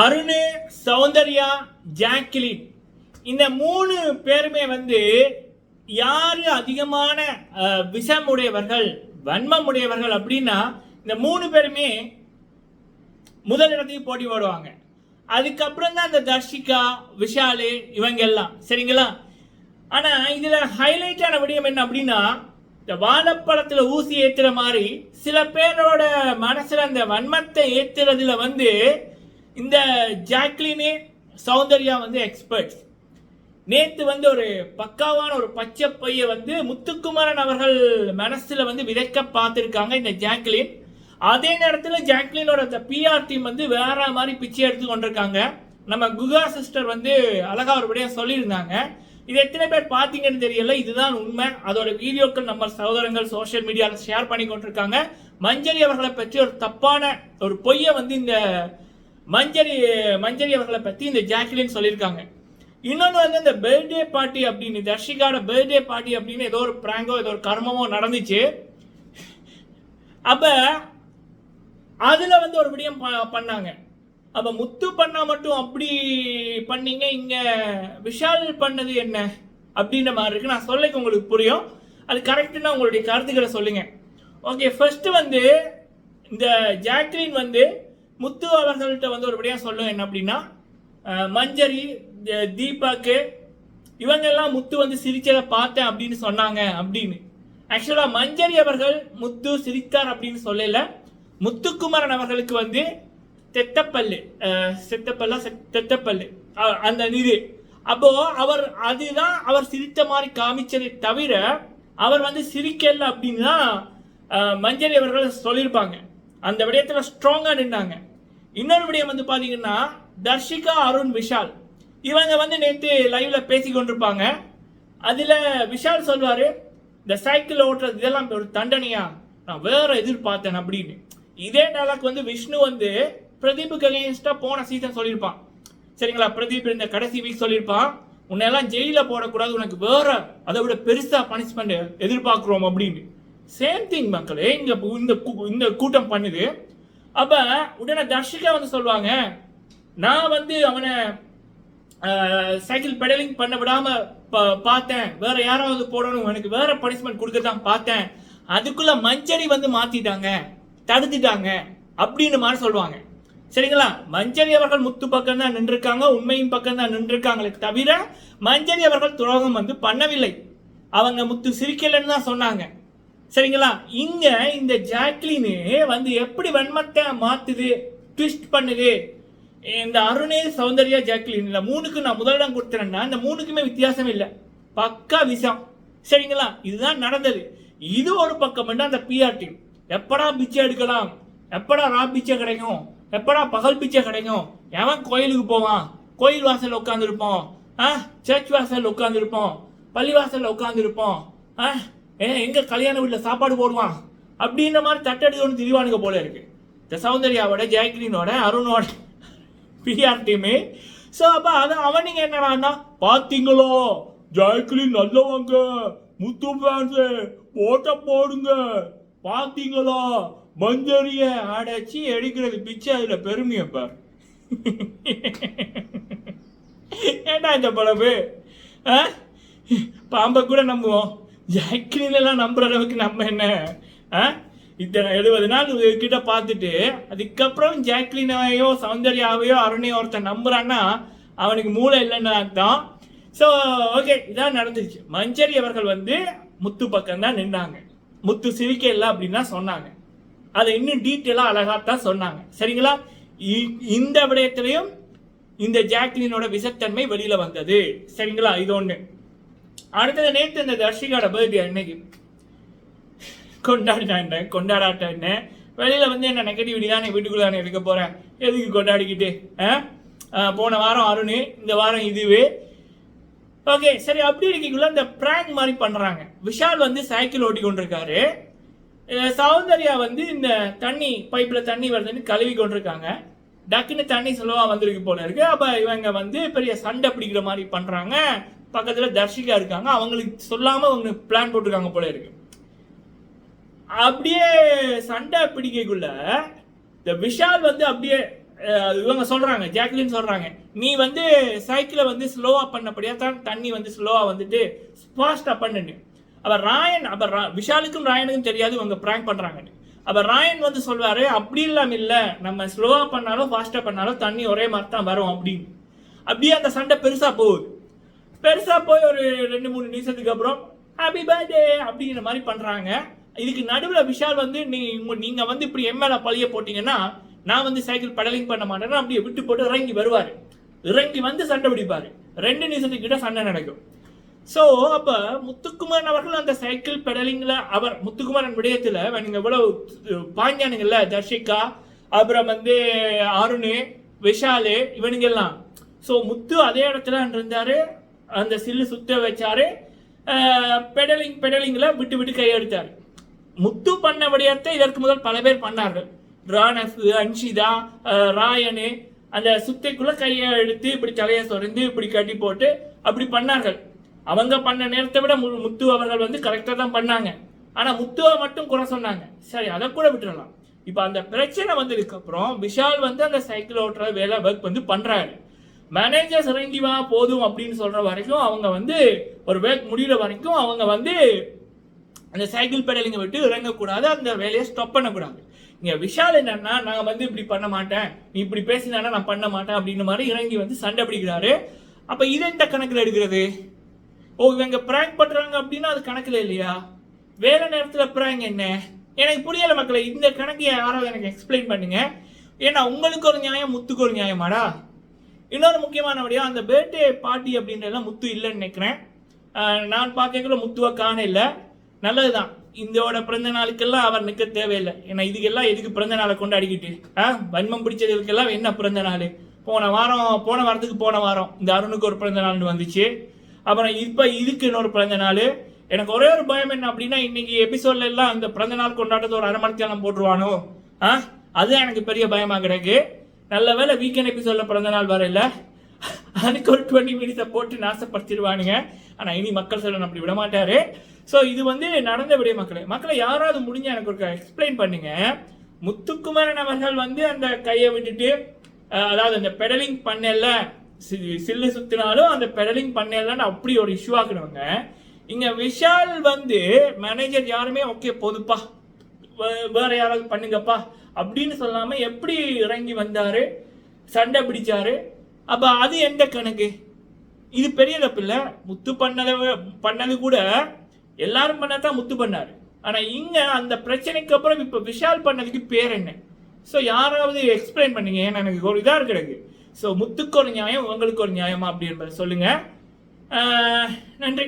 Arun Soundarya Jacqueline. இந்த மூணு பேருமே வந்து யாரு அதிகமான விஷம் உடையவர்கள் வன்மம் உடையவர்கள் அப்படின்னா இந்த மூணு பேருமே முதல் இடத்துக்கு போட்டி போடுவாங்க. அதுக்கப்புறம் தான் இந்த தர்ஷிகா விஷாலு இவங்க எல்லாம் சரிங்களா? ஆனா இதுல ஹைலைட்டான விடயம் என்ன அப்படின்னா இந்த வாழைப்பழத்துல ஊசி ஏத்துற மாதிரி சில பேரோட மனசுல அந்த வன்மத்தை ஏத்துறதுல வந்து இந்த ஜாக்லினே சௌந்தர்யா வந்து எக்ஸ்பர்ட்ஸ் நேற்று வந்து ஒரு பக்காவான ஒரு பச்சை பையை வந்து முத்துக்குமரன் அவர்கள் மனசில் வந்து விதைக்க பார்த்துருக்காங்க இந்த ஜாக்லின். அதே நேரத்தில் ஜாக்லினோட அந்த பிஆர் டீம் வந்து வேற மாதிரி பிச்சை எடுத்து கொண்டிருக்காங்க. நம்ம குகா சிஸ்டர் வந்து அழகா ஒரு சொல்லியிருந்தாங்க. இது எத்தனை பேர் பார்த்தீங்கன்னு தெரியல இதுதான் உண்மை. அதோட வீடியோக்கள் நம்ம சகோதரங்கள் சோஷியல் மீடியாவில் ஷேர் பண்ணி கொண்டிருக்காங்க. மஞ்சரி அவர்களை பற்றி ஒரு தப்பான ஒரு பொய்யை வந்து இந்த மஞ்சரி மஞ்சரி அவர்களை பற்றி இந்த ஜாக்லின் சொல்லியிருக்காங்க. இன்னொன்று வந்து இந்த பர்த்டே பார்ட்டி அப்படின்னு தர்ஷிகாவோட பர்த்டே பார்ட்டி அப்படின்னு ஏதோ ஒரு பிராங்கோ ஏதோ ஒரு கர்மமோ நடந்துச்சு. அப்போ அதில் வந்து ஒரு விடயம் ப- பண்ணாங்க. அப்போ முத்து பண்ணால் மட்டும் அப்படி பண்ணீங்க இங்கே விஷால் பண்ணது என்ன? அப்படின்ற மாதிரி இருக்கு. நான் சொல்லிக்க உங்களுக்கு புரியும். அது கரெக்டுன்னா உங்களுடைய கருத்துக்களை சொல்லுங்கள் ஓகே ஃபர்ஸ்ட் வந்து இந்த ஜாக்லின் வந்து முத்து அவர்கள்ட்ட வந்து ஒரு விடயம் சொல்லும் என்ன அப்படின்னா மஞ்சரி தீபாக்கு இவங்கெல்லாம் முத்து வந்து சிரிச்சதை பார்த்தேன் அப்படின்னு சொன்னாங்க அப்படின்னு. ஆக்சுவலா மஞ்சரி அவர்கள் முத்து சிரித்தார் அப்படின்னு சொல்லல. முத்துக்குமரன் அவர்களுக்கு வந்து தெத்தப்பல்லு அஹ், செத்தப்பல்லா செத்- தெத்தப்பல்லு அந்த இது. அப்போ அவர் அதுதான் அவர் சிரித்த மாதிரி காமிச்சதை தவிர அவர் வந்து சிரிக்கல அப்படின்னு தான் மஞ்சரி அவர்கள் சொல்லியிருப்பாங்க. அந்த விடயத்துல ஸ்ட்ராங்காக நின்னாங்க. இன்னொரு விடயம் வந்து பார்த்தீங்கன்னா தர்ஷிகா அருண் விஷால். இவங்க வந்து நேற்று லைவ்ல பேசி கொண்டிருப்பாங்க. அதில் விஷால் சொல்வார் இந்த சைக்கிள் ஓட்டுறது இதெல்லாம் ஒரு தண்டனையா? நான் வேற எதிர்பார்த்தேன் அப்படின்னு. இதே டைலாக் வந்து விஷ்ணு வந்து பிரதீப்புக்கு அகேன்ஸ்டாக போன சீசன் சொல்லியிருப்பான். சரிங்களா? பிரதீப் இந்த கடைசி வீக் சொல்லியிருப்பான். உன்னெல்லாம் ஜெயிலில் போடக்கூடாது. உனக்கு வேற அதை விட பெருசாக பனிஷ்மெண்ட் எதிர்பார்க்குறோம் அப்படின்னு. சேம் திங் மக்களே இங்கே இந்த கூ- இந்த கூட்டம் பண்ணுது. அப்ப உடனே தர்ஷிகா வந்து சொல்லுவாங்க நான் வந்து அவனை சைக்கிள் பெடலிங் பண்ண விடாம ப- பார்த்தேன். வேற யாராவது போடணும் எனக்கு வேற பனிஷ்மெண்ட் கொடுக்க தான் பார்த்தேன். அதுக்குள்ள மஞ்சரி வந்து மாத்திட்டாங்க தடுத்துட்டாங்க அப்படின்னு மாதிரி சொல்லுவாங்க. சரிங்களா? மஞ்சரி அவர்கள் முத்து பக்கம் தான் நின்றுருக்காங்க உண்மையின் பக்கம் தான் நின்றுருக்காங்களே தவிர மஞ்சரி அவர்கள் துரோகம் வந்து பண்ணவில்லை. அவங்க முத்து சிரிக்கலைன்னு தான் சொன்னாங்க. சரிங்களா? இங்க இந்த ஜாக்லினு வந்து எப்படி வன்மத்தை மாத்துது ட்விஸ்ட் பண்ணுது? இந்த அருணே சௌந்தர்யா ஜாக்லின் இல்லை மூணுக்கு நான் முதலிடம் கொடுத்துறேன்னா இந்த மூணுக்குமே வித்தியாசம் இல்லை. பக்கா விஷம். சரிங்களா? இதுதான் நடந்தது. இது ஒரு பக்கம் அந்த பிஆர் டீம் எப்படா பிச்சை எடுக்கலாம்? எப்படா ரா பிச்சை கிடைக்கும்? எப்படா பகல் பிச்சை கிடைக்கும்? எவன் கோயிலுக்கு போவான்? கோயில் வாசல் உட்காந்துருப்போம் ஆ? சர்ச் வாசல் உட்காந்துருப்போம் பள்ளி வாசல் உட்காந்துருப்போம் ஆ? ஏ எங்கே கல்யாண வீட்டில் சாப்பாடு போடுவான்? அப்படின்ற மாதிரி தட்டெடுத்து ஒன்று திரிவானுங்க போல இருக்கு. இந்த சௌந்தர்யாவோட ஜெயக்ரீனோட அருணோட பிஆர் டீமு ஸோ அப்போ அது அவனுங்க என்னடான்னா பார்த்தீங்களோ ஜெயக்ரீன் நல்லவங்க. முத்து ஃபேன்ஸு ஓட்ட போடுங்க. பார்த்தீங்களோ மஞ்சரிய அடைச்சி எடுக்கிறது பிச்சை அதில் பெருமையை பார். ஏண்டா இந்த பழப்பு ஆ? பாம்பை கூட நம்புவோம். ஜாக்லின் எல்லாம் நம்புற அளவுக்கு நம்ம என்ன? ஆ? இத்தனை எழுபது நாள் கிட்ட பார்த்துட்டு அதுக்கப்புறம் ஜாக்லினாவையோ சௌந்தர்யாவையோ அருணையோ ஒருத்தன் நம்புறான்னா அவனுக்கு மூளை இல்லைன்னு அர்த்தம். ஸோ ஓகே இதான் நடந்துச்சு. மஞ்சரி அவர்கள் வந்து முத்து பக்கம் தான் நின்றாங்க முத்து சிரிக்க இல்லை அப்படின்னு தான் சொன்னாங்க. அதை இன்னும் டீட்டெயிலாக அழகாத்தான் சொன்னாங்க. சரிங்களா? இ- இந்த விடயத்திலையும் இந்த ஜாக்லினோட விஷத்தன்மை வெளியில் வந்தது. சரிங்களா? இது ஒன்று அடுத்தது நேற்று இந்த தர்ஷிகாட பர்த்டே இன்னைக்கு. கொண்டாடினா என்ன? கொண்டாடாட்ட என்ன? வெளியில் வந்து என்ன நெகட்டிவிட்டி தானே வீட்டுக்குள்ள தானே இருக்க போகிறேன் எதுக்கு கொண்டாடிக்கிட்டு? ஆ? போன வாரம் அருண் இந்த வாரம் இதுவே. ஓகே சரி அப்படி இருக்கீங்களா இந்த பிராங்க் மாதிரி பண்ணுறாங்க விஷால் வந்து சைக்கிள் ஓட்டி கொண்டிருக்காரு சௌந்தர்யா வந்து இந்த தண்ணி பைப்பில் தண்ணி வருதுன்னு கழுவி கொண்டிருக்காங்க. டக்குன்னு தண்ணி சுலவாக வந்திருக்கு போல இருக்கு. அப்போ இவங்க வந்து பெரிய சண்டை பிடிக்கிற மாதிரி பண்ணுறாங்க பக்கத்தில் தர்ஷிகா இருக்காங்க. அவங்களுக்கு சொல்லாமல் அவங்க பிளான் போட்டிருக்காங்க போல இருக்கு. அப்படியே சண்டை பிடிக்கக்குள்ள இந்த விஷால் வந்து அப்படியே இவங்க சொல்கிறாங்க ஜாக்லின் சொல்கிறாங்க நீ வந்து சைக்கிளை வந்து ஸ்லோவாக பண்ணபடியா தான் தண்ணி வந்து ஸ்லோவாக வந்துட்டு ஃபாஸ்ட்டாக பண்ணுன்னு. அப்போ ராயன் அப்போ ரா- விஷாலுக்கும் ராயனுக்கும் தெரியாது இவங்க ப்ராங்க் பண்ணுறாங்கன்னு அப்போ ராயன் வந்து சொல்வார் அப்படி இல்லாமல் இல்லை. நம்ம ஸ்லோவாக பண்ணாலும் ஃபாஸ்ட்டாக பண்ணாலும் தண்ணி ஒரே மாதிரி தான் வரும் அப்படின்னு. அப்படியே அந்த சண்டை பெருசாக போகுது. பெருசா போய் ஒரு ரெண்டு மூணு நிமிஷத்துக்கு அப்புறம் ஹாப்பி பர்த்டே அப்படிங்கிற மாதிரி பண்றாங்க. இதுக்கு நடுவில் விஷால் வந்து நீங்க நீங்க வந்து இப்படி எம்எல்ஏ பழிய போட்டீங்கன்னா நான் வந்து சைக்கிள் பெடலிங் பண்ண மாட்டேன்னா அப்படியே விட்டு போட்டு இறங்கி வருவார். இறங்கி வந்து சண்டை பிடிப்பாரு. ரெண்டு நிமிஷத்துக்கு கிட்ட சண்டை நடக்கும். ஸோ அப்போ முத்துக்குமாரன் அவர்கள் அந்த சைக்கிள் பெடலிங்கில் அவர் முத்துக்குமாரன் விடயத்தில் நீங்கள் இவ்வளவு பாஞ்சானுங்கள்ல தர்ஷிகா அப்புறம் வந்து அருண் விஷாலு இவனுங்க எல்லாம் ஸோ முத்து அதே இடத்துல இருந்தார் அந்த சில்லு சுத்த வச்சாரு. பெடலிங் பெடலிங்கில் விட்டு விட்டு கையெடுத்தார் முத்து பண்ண விடயத்தை இதற்கு முதல் பல பேர் பண்ணார்கள். ராணஃப் அன்ஷிதா ராயனு அந்த சுத்தைக்குள்ள கையை எடுத்து இப்படி தலையை சொரிந்து இப்படி கட்டி போட்டு அப்படி பண்ணார்கள். அவங்க பண்ண நேரத்தை விட முத்து அவர்கள் வந்து கரெக்டாக தான் பண்ணாங்க. ஆனால் முத்துவை மட்டும் குறை சொன்னாங்க. சரி அதை கூட விட்டுறலாம். இப்போ அந்த பிரச்சனை வந்ததுக்கு அப்புறம் விஷால் வந்து அந்த சைக்கிள் ஓட்டுற வேலை ஒர்க் வந்து பண்ணுறாரு மேனேஜர்ஸ் இறங்கி வா போதும் அப்படின்னு சொல்கிற வரைக்கும் அவங்க வந்து ஒரு வேக் முடிகிற வரைக்கும் அவங்க வந்து அந்த சைக்கிள் பெடலிங்கை விட்டு இறங்கக்கூடாது அந்த வேலையை ஸ்டாப் பண்ணக்கூடாது. இங்கே விஷால் என்னன்னா நான் வந்து இப்படி பண்ண மாட்டேன் நீ இப்படி பேசினா நான் பண்ண மாட்டேன் அப்படின்னு மாதிரி இறங்கி வந்து சண்டை பிடிக்கிறாரு. அப்போ இதை இந்த கணக்கில் எடுக்கிறது? ஓ இவங்க ப்ராங்க் பண்ணுறாங்க அப்படின்னா அது கணக்கில் இல்லையா? வேறு நேரத்தில் ப்ராங்க் என்ன? எனக்கு புரியலை மக்களை இந்த கணக்கு யாராவது எனக்கு எக்ஸ்பிளைன் பண்ணுங்க. ஏன்னா உங்களுக்கு ஒரு நியாயம் முத்துக்கு ஒரு நியாயமாடா? இன்னொரு முக்கியமான விடயம் அந்த பர்த்டே பார்ட்டி அப்படின்றதெல்லாம் முத்து இல்லைன்னு நினைக்கிறேன். நான் பார்க்கக்குள்ள முத்துவை காண இல்லை நல்லதுதான். இந்தோட பிறந்த நாளுக்கெல்லாம் அவர் நிற்க தேவையில்லை. ஏன்னா இதுக்கெல்லாம் எதுக்கு பிறந்த நாளை கொண்டாடிக்கிட்டு ஆ வன்மம் பிடிச்சதுக்கெல்லாம் என்ன பிறந்த நாள்? போன வாரம் போன வாரத்துக்கு போன வாரம் இந்த அருணுக்கு ஒரு பிறந்த நாள்னு வந்துச்சு. அப்புறம் இப்போ இதுக்கு இன்னொரு பிறந்த நாள். எனக்கு ஒரே ஒரு பயம் என்ன அப்படின்னா இன்னைக்கு எபிசோட்ல எல்லாம் அந்த பிறந்த நாள் கொண்டாட்டத்தை ஒரு அரை மணி எல்லாம் போட்டுருவானோ? ஆ அதுதான் எனக்கு பெரிய பயமாக கிடக்கு. நல்ல வேலை வீக்கெண்ட் எபிசோடில் பிறந்த நாள் வரையில் அதுக்கு ஒரு டுவெண்ட்டி மினிட்ஸை போட்டு நாசப்படுத்திடுவானுங்க. ஆனால் இனி மக்கள் செல்வன் அப்படி விட மாட்டாரு. ஸோ இது வந்து நடந்த விடைய மக்களை. மக்களை யாராவது முடிஞ்ச எனக்கு ஒரு எக்ஸ்பிளைன் பண்ணுங்க. முத்துக்குமரன் அவர்கள் வந்து அந்த கையை விட்டுட்டு அதாவது அந்த பெடலிங் பண்ணல சில்லு சுத்தினாலும் அந்த பெடலிங் பண்ணலன்னு அப்படி ஒரு இஷ்யூ ஆக்குனவங்க இங்க விஷால் வந்து மேனேஜர் யாருமே ஓகே போதுப்பா. வேற யாராவது பண்ணுங்கப்பா. அப்படின்னு சொல்லாம எப்படி இறங்கி வந்தாரு? சண்டை பிடிச்சாரு? அப்ப அது எந்த கணக்கு? இது பெரிய தப்பு இல்லை முத்து பண்ணதை பண்ணது கூட எல்லாரும் பண்ணதான் முத்து பண்ணாரு. ஆனா இங்க அந்த பிரச்சனைக்கு அப்புறம் இப்ப விஷால் பண்ணதுக்கு பேர் என்ன? ஸோ யாராவது எக்ஸ்பிளைன் பண்ணுங்க. ஏன்னா எனக்கு ஒரு இதாக கிடக்கு ஸோ முத்துக்கு ஒரு நியாயம் உங்களுக்கு ஒரு நியாயமா அப்படி என்பதை சொல்லுங்க நன்றி.